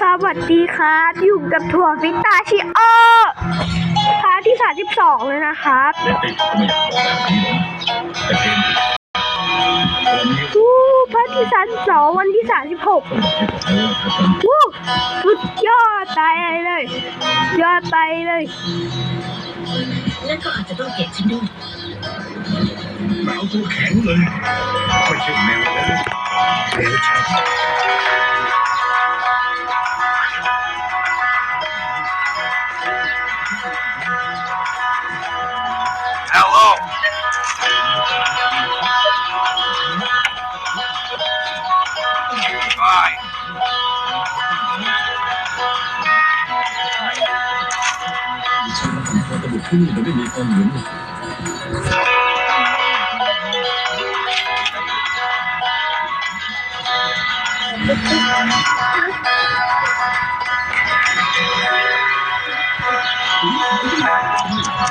สวัสดีครับอยู่กับถั่วฟิตาชิโอพาร์ทที่32เลยนะครับเด็กติดก็ไม่อยากบอกแบบนี้หรอกแต่เกมวันนี้วู้พาร์ทที่32วันที่36คนที่บอกให้ว่าเขาทวู้สุดยอดไปเลย ยอดไปเลยนั่นก็อาจจะต้องเก็บฉันด้วยำแมวตัวแข็งเลยไม่ใช่แมวแล้วเดชาฉัน ทำพอตบุกที่นี่โดยไม่มีความหนุนยั นล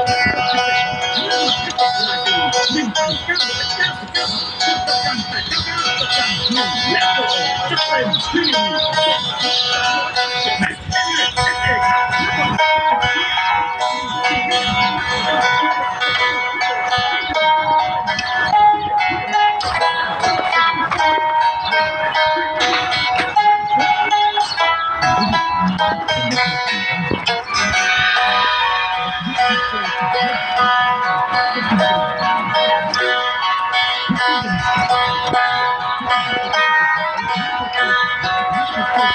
เ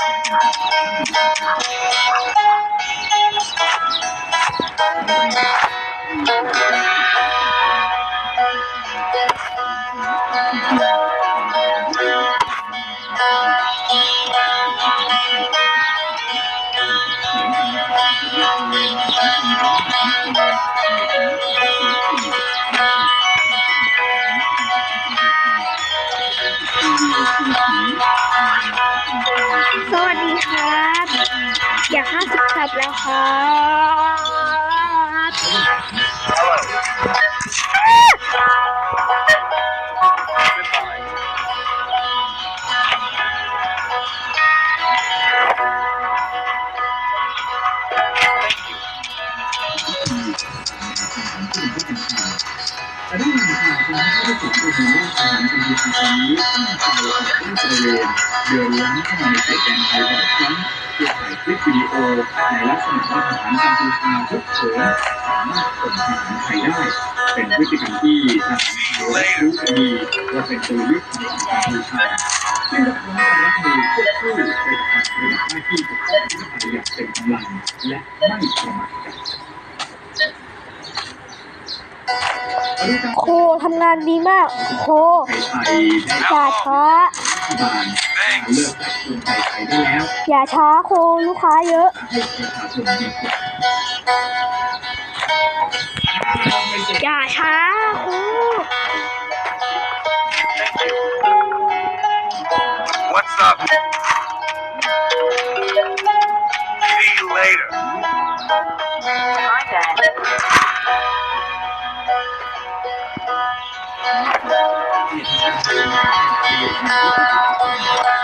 Thank you. สวัสดีครับ อยากห้าสิบครับแล้วครับ เป็นพฤติกรรมที่ทางเรารู้กันดีว่าเป็นตัวยึดของกัมพูชาซึ่งจะทำให้รัฐบาลควบคู่ไปกับการปฏิบัติหน้าที่ปกป้องประเทศไทยอย่างเต็มกำลังและไม่ประมาทครับ โคทำงานดีมาก โคไทยไทยได้อย่าช้ารัฐบาลเลิกแตะตัวไทยไทยได้แล้วอย่าช้าโคลูกค้าเยอะให้ประชาชนมีส่วนอย่าช้าโค What's up? See you later. Thank you.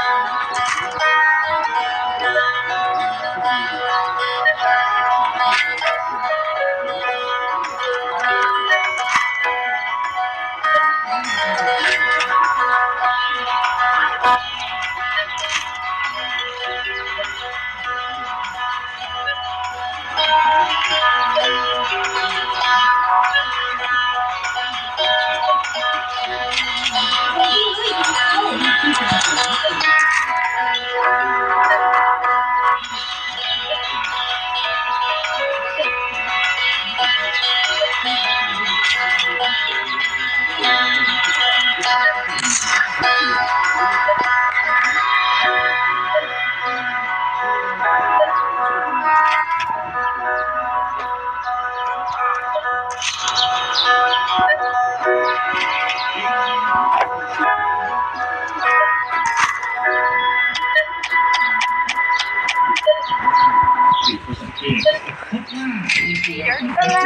อะไร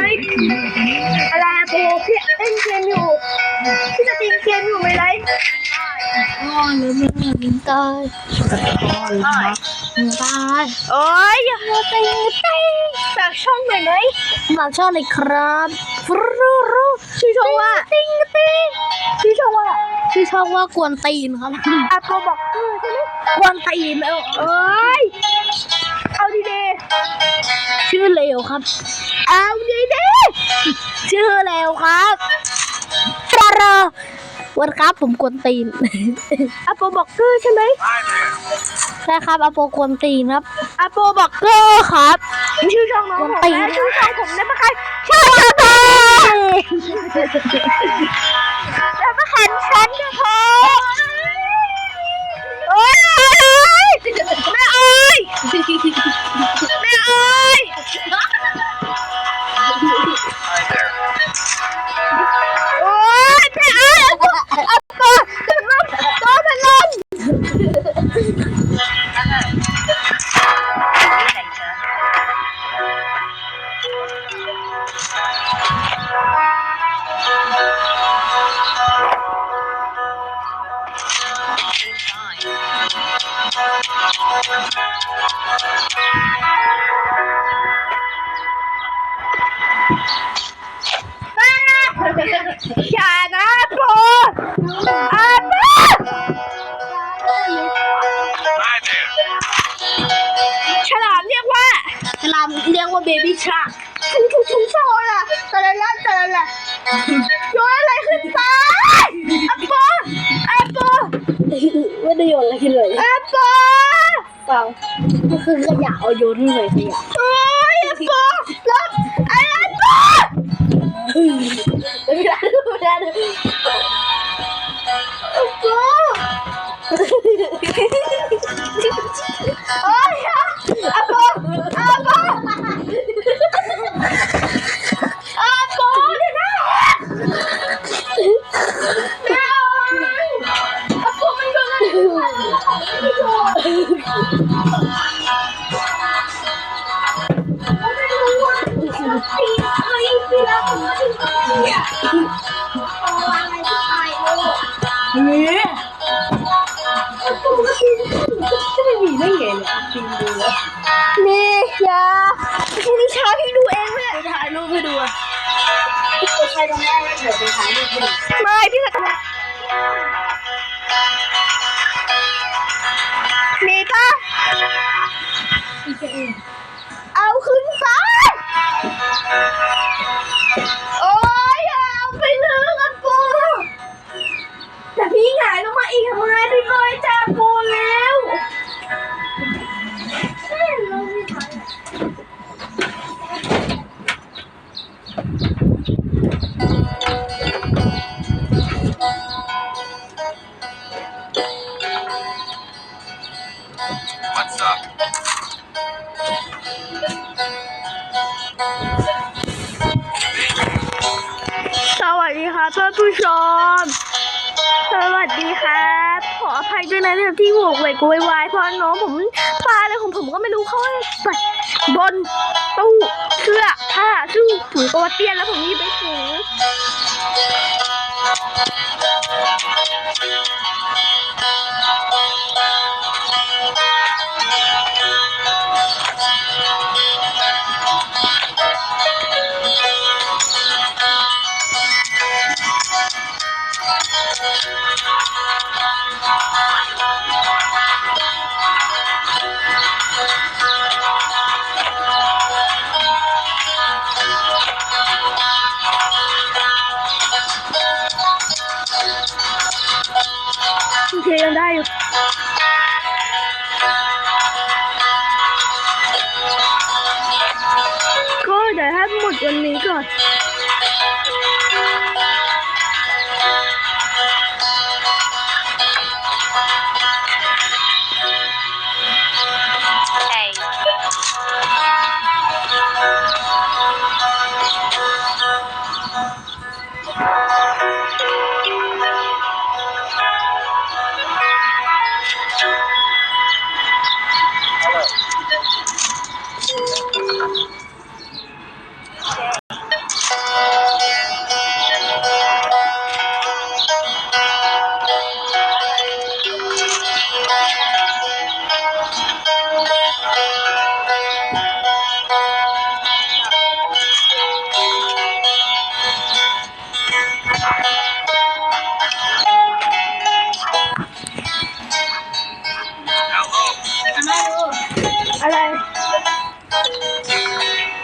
อะไรอะโคพี่เล่นเกมอยู่พี่จะตีเกมอยู่ไหมไรอ๋อหรือไม่ลืมตายลืมตายโอ้ยอย่าตีตีจากช่องหน่อยไหมฝากช่องเลยครับฟรูรูชื่อช่องว่าติงติงชื่อช่องว่าชื่อช่องว่ากวนตีนครับอาโปบอกเออใช่ไหมกวนตีนเออเอ้ย ชื่อเลวครับๆเอาดีดีชื่อเลวครับปรารวันครับผมกวนตีนๆอาโปบอกเกอร์ใช่ไหมใช่ครับอาโปกวนตีนครับอาโปบอกเกอร์ครับชื่อช่องน้องผมตีและชื่อช่องผมได้ปะใครใช่ครับแล้วมาขันฉันก็พอโอ้ยแม่เอ้ย แามเรียกว่าเบบี้ชาร์ฉันคือฉันโชว์ล่ะแต่ละละแต่ละละโยนอะไรขึ้นฟ้าอัปโปอัปโปไม่ได้โยนอะไรขึ้นเลยอัปโปเปล่าก็คือขยะเอาโยนขึ้นเลยขยะโอ้ยอัปโปแล้วไอ้อัปโปไม่ได้ไม่ได้ นี่ยาพี่นิชาพี่ดูเองเลยถ่ายรูปให้ดูอะใครตรงแรกแล้วเดี๋ยวไปถ่ายรูปให้ดูไม่พี่สักมีปะเอาขึ้นฟ้าโอ้ยอย่าเอาไปนึกอะปูแต่พี่หงายลงมาอีกทำไมพี่บอยจับปูแล้ว ท่านผู้ชม สวัสดีครับ ขออภัยด้วยนะที่หัวเวยกวยวายเพราะน้องผมปลาอะไรของผมก็ไม่รู้เขาใส่บนตู้เสื้อผ้าซึ่งผมก็ว่าเตี้ยนแล้วผมนี่ไปถึงโอ เคยังได้อยู่ก็เ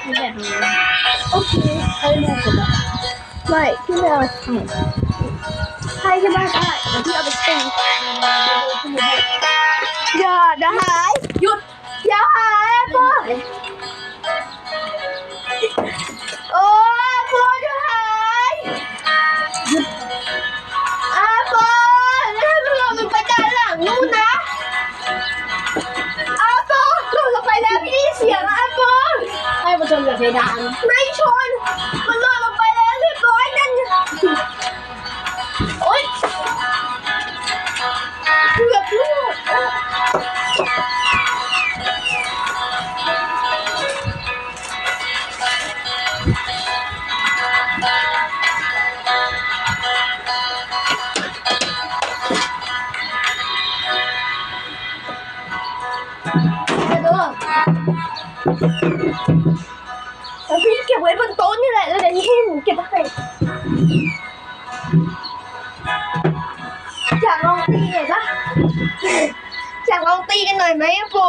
ไม่แบบนี้โอเคให้รูปก่อนนะไม่พี่ไม่เอาให้ใช่ไหมได้เดี๋ยวพี่เอาไปตีอย่าเดี๋ยวหายหยุดอย่าหายปู ชนกับเพดาน ไม่ชน มันหลุดลงไปแล้วเรียบร้อยนั่นโอ๊ยเกือบลูก กันตัวแล้พี่เก็บไว้บนโต๊ะนี่แหละ แล้วเดี๋ยวนี้ให้หนูเก็บให้อยากลองตีหน่อยปะอยากลองตีกันหน่อยไหมปู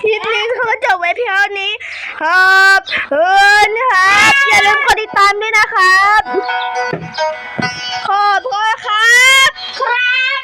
คลิปนี้ก็จบไว้เพียงนี้ ครับเพื่อนครับ อย่าลืมกดติดตามด้วยนะครับ ขอบคุณครับ ครับ